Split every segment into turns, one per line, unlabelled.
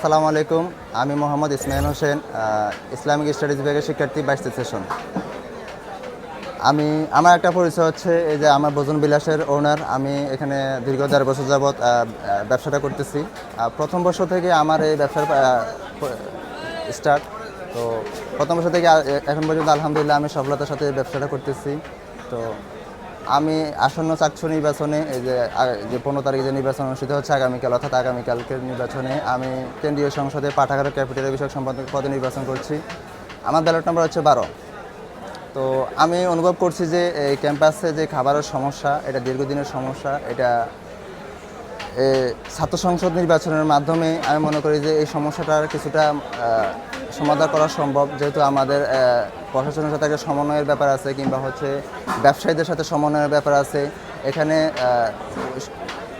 আসসালামু আলাইকুম। আমি মোহাম্মদ ইসমাইল হোসেন ইসলামিক স্টাডিজ বিভাগের শিক্ষার্থী, বাইশ সেশন আমি, আমার একটা পরিচয় হচ্ছে এই যে আমার ভোজন বিলাসের ওনার আমি এখানে দীর্ঘ চার বছর যাবৎ ব্যবসাটা করতেছি। প্রথম বছর থেকে আমার এই ব্যবসার স্টার্ট তো প্রথম বছর থেকে এখন পর্যন্ত আলহামদুলিল্লাহ আমি সফলতার সাথে ব্যবসাটা করতেছি। তো আমি আসন্ন চাকসু নির্বাচনে, এই যে যে পনেরো তারিখে যে নির্বাচন অনুষ্ঠিত হচ্ছে আগামীকাল, অর্থাৎ আগামীকালকের নির্বাচনে আমি কেন্দ্রীয় সংসদে পাঠাগার ক্যাপিটাল বিষয়ক সম্পাদক পদে নির্বাচন করছি। আমার ব্যালট নম্বর হচ্ছে বারো। তো আমি অনুভব করছি যে, এই ক্যাম্পাসে যে খাবারের সমস্যা, এটা দীর্ঘদিনের সমস্যা, এটা ছাত্র সংসদ নির্বাচনের মাধ্যমে আমি মনে করি যে এই সমস্যাটার কিছুটা সমাধান করা সম্ভব, যেহেতু আমাদের প্রশাসনের সাথে একটা সমন্বয়ের ব্যাপার আছে কিংবা হচ্ছে ব্যবসায়ীদের সাথে সমন্বয়ের ব্যাপার আছে। এখানে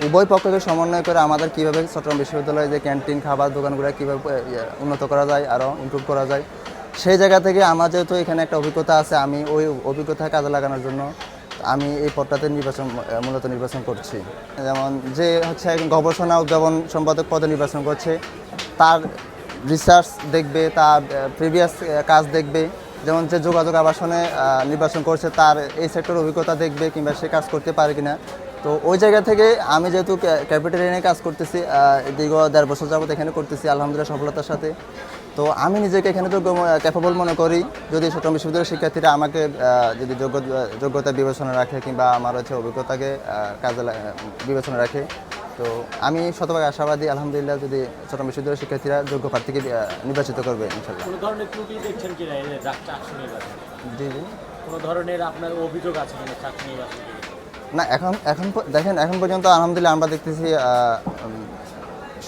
উভয় পক্ষকে সমন্বয় করে আমাদের কীভাবে চট্টগ্রাম বিশ্ববিদ্যালয়ে যে ক্যান্টিন খাবার দোকানগুলো কীভাবে ইয়ে, উন্নত করা যায় আরও ইমপ্রুভ করা যায় সেই জায়গা থেকে আমার যেহেতু এখানে একটা অভিজ্ঞতা আছে আমি ওই অভিজ্ঞতা কাজে লাগানোর জন্য আমি এই পদটাতে নির্বাচন মূলত নির্বাচন করছি। যেমন যে হচ্ছে গবেষণা উদ্ভাবন সম্পাদক পদে নির্বাচন করছে তার রিসার্চ দেখবে তার প্রিভিয়াস কাজ দেখবে যেমন যে যোগাযোগ আবাসনে নির্বাচন করছে, তার এই সেক্টর অভিজ্ঞতা দেখবে কিংবা সে কাজ করতে পারে কিনা। তো ওই জায়গা থেকে আমি যেহেতু ক্যাপিটাল নিয়ে কাজ করতেছি দীর্ঘ দেড় বছর যাবত এখানে করতেছি, আলহামদুলিল্লাহ সফলতার সাথে। তো আমি নিজেকে এখানে যোগ্য ক্যাপেবল মনে করি। যদি চট্টগ্রাম বিশ্ববিদ্যালয়ের শিক্ষার্থীরা আমাকে যদি যোগ্য, যোগ্যতা বিবেচনা রাখে কিংবা আমার হচ্ছে অভিজ্ঞতাকে কাজে বিবেচনা রাখে তো আমি শতভাগ আশাবাদী আলহামদুলিল্লাহ যদি চট্টগ্রাম বিশ্ববিদ্যালয়ের শিক্ষার্থীরা যোগ্য প্রার্থীকে নির্বাচিত করবে ইনশাল্লাহ
কোনো ধরনের ত্রুটি দেখছেন
জি জি।
কোনো ধরনের আপনার অভিযোগ আছে কিনা চাকসু নির্বাচন?
না এখন এখন দেখেন এখন পর্যন্ত আলহামদুলিল্লাহ আমরা দেখতেছি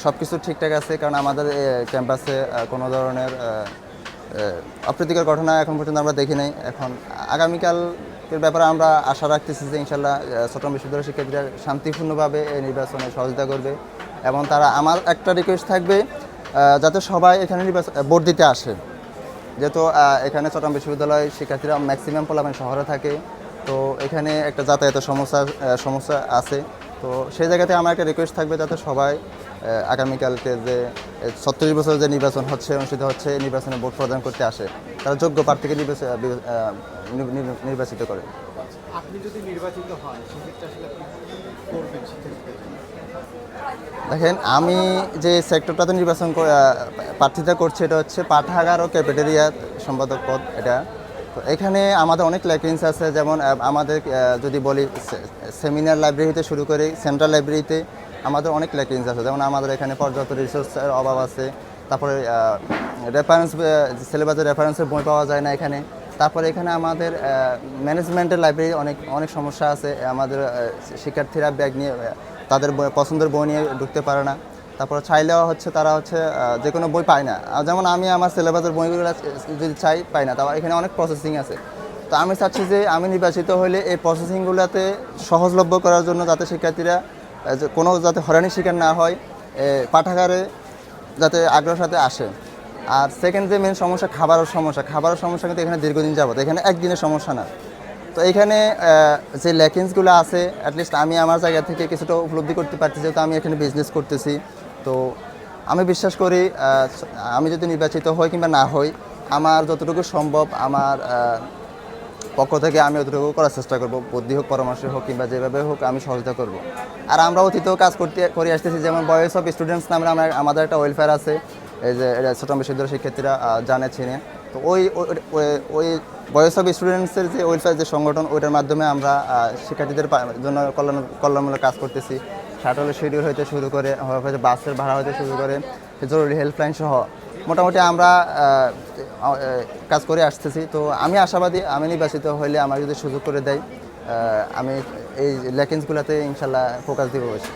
সব কিছু ঠিকঠাক আছে কারণ আমাদের ক্যাম্পাসে কোনো ধরনের অপ্রীতিকর ঘটনা এখন পর্যন্ত আমরা দেখি নাই। এখন আগামীকালের ব্যাপারে আমরা আশা রাখতেছি যে ইনশাল্লাহ চট্টগ্রাম বিশ্ববিদ্যালয়ের শিক্ষার্থীরা শান্তিপূর্ণভাবে এই নির্বাচনে সহযোগিতা করবে এবং তারা আমার একটা রিকোয়েস্ট থাকবে যাতে সবাই এখানে নির্বাচন ভোট দিতে আসে। যেহেতু এখানে চট্টগ্রাম বিশ্ববিদ্যালয় শিক্ষার্থীরা ম্যাক্সিমাম পোলামেন শহরে থাকে, তো এখানে একটা যাতায়াতের সমস্যা সমস্যা আছে। তো সেই জায়গাতে আমার একটা রিকোয়েস্ট থাকবে যাতে সবাই আগামীকালকে যে ছত্রিশ বছর যে নির্বাচন হচ্ছে অনুষ্ঠিত হচ্ছে নির্বাচনে ভোট প্রদান করতে আসে তারা যোগ্য প্রার্থীকে নির্বাচিত করে।
আপনি যদি নির্বাচিত হন সেক্ষেত্রে আসলে করবেন
দেখেন আমি যে সেক্টরটাতে নির্বাচন প্রার্থিতা করছি এটা হচ্ছে পাঠাগার ও ক্যাফেটেরিয়া সম্পাদক পদ এটা। তো এখানে আমাদের অনেক ল্যাকিংস আছে যেমন আমাদের যদি বলি সেমিনার লাইব্রেরিতে শুরু করে সেন্ট্রাল লাইব্রেরিতে আমাদের অনেক ল্যাকিংস আছে, যেমন আমাদের এখানে পর্যাপ্ত রিসোর্সের অভাব আছে, তারপরে রেফারেন্স সিলেবাসের রেফারেন্সের বই পাওয়া যায় না এখানে, তারপরে এখানে আমাদের ম্যানেজমেন্টের লাইব্রেরি অনেক অনেক সমস্যা আছে, আমাদের শিক্ষার্থীরা ব্যাগ নিয়ে, তাদের পছন্দের বই নিয়ে ঢুকতে পারে না, তারপর চাইলেও হচ্ছে তারা হচ্ছে যে কোনো বই পায় না যেমন আমি আমার সিলেবাসের বইগুলো যদি চাই, পাই না, তারপর এখানে অনেক প্রসেসিং আছে, তো আমি চাচ্ছি যে আমি নির্বাচিত হলে এই প্রসেসিংগুলোতে সহজলভ্য করার জন্য যাতে শিক্ষার্থীরা কোনো যাতে হরানির শিকার না হয় পাঠাগারে যাতে আগ্রহের সাথে আসে। আর সেকেন্ড যে মেন সমস্যা, খাবারের সমস্যা। খাবারের সমস্যা কিন্তু এখানে দীর্ঘদিন যাবত, এখানে একদিনের সমস্যা না। তো এখানে যে ল্যাকিংসগুলো আছে অ্যাটলিস্ট আমি আমার জায়গা থেকে কিছুটা উপলব্ধি করতে পারছি, যেহেতু আমি এখানে বিজনেস করতেছি। তো আমি বিশ্বাস করি আমি যদি নির্বাচিত হই কিংবা না হই, আমার যতটুকু সম্ভব আমার পক্ষ থেকে আমি অতটুকু করার চেষ্টা করব, বুদ্ধি হোক, পরামর্শ হোক, কিংবা যেভাবে হোক আমি সহযোগিতা করব। আর আমরা অতীতেও কাজ করতে, করে আসতেছি, যেমন বয়েস অফ স্টুডেন্টস নামে আমরা আমাদের একটা ওয়েলফেয়ার আছে, এই যে এটা চট্টগ্রাম বিশ্ববিদ্যালয়ের শিক্ষার্থীরা জানে, চিনে। তো ওই ওই- ওই অফ স্টুডেন্টসের যে ওয়েলফেয়ার যে সংগঠন, ওইটার মাধ্যমে আমরা শিক্ষার্থীদের জন্য কল্যাণ, কল্যাণমূলক কাজ করতেছি। শাটলের শিডিউল হইতে শুরু করে বাসের ভাড়া হইতে শুরু করে, জরুরি হেল্পলাইন সহ মোটামুটি আমরা কাজ করে আসতেছি। তো আমি আশাবাদী, আমি নির্বাচিত হইলে আমার যদি সুযোগ করে দেয় আমি এই ল্যাকেন্সগুলোতে ইনশাল্লাহ ফোকাস দিব বেশি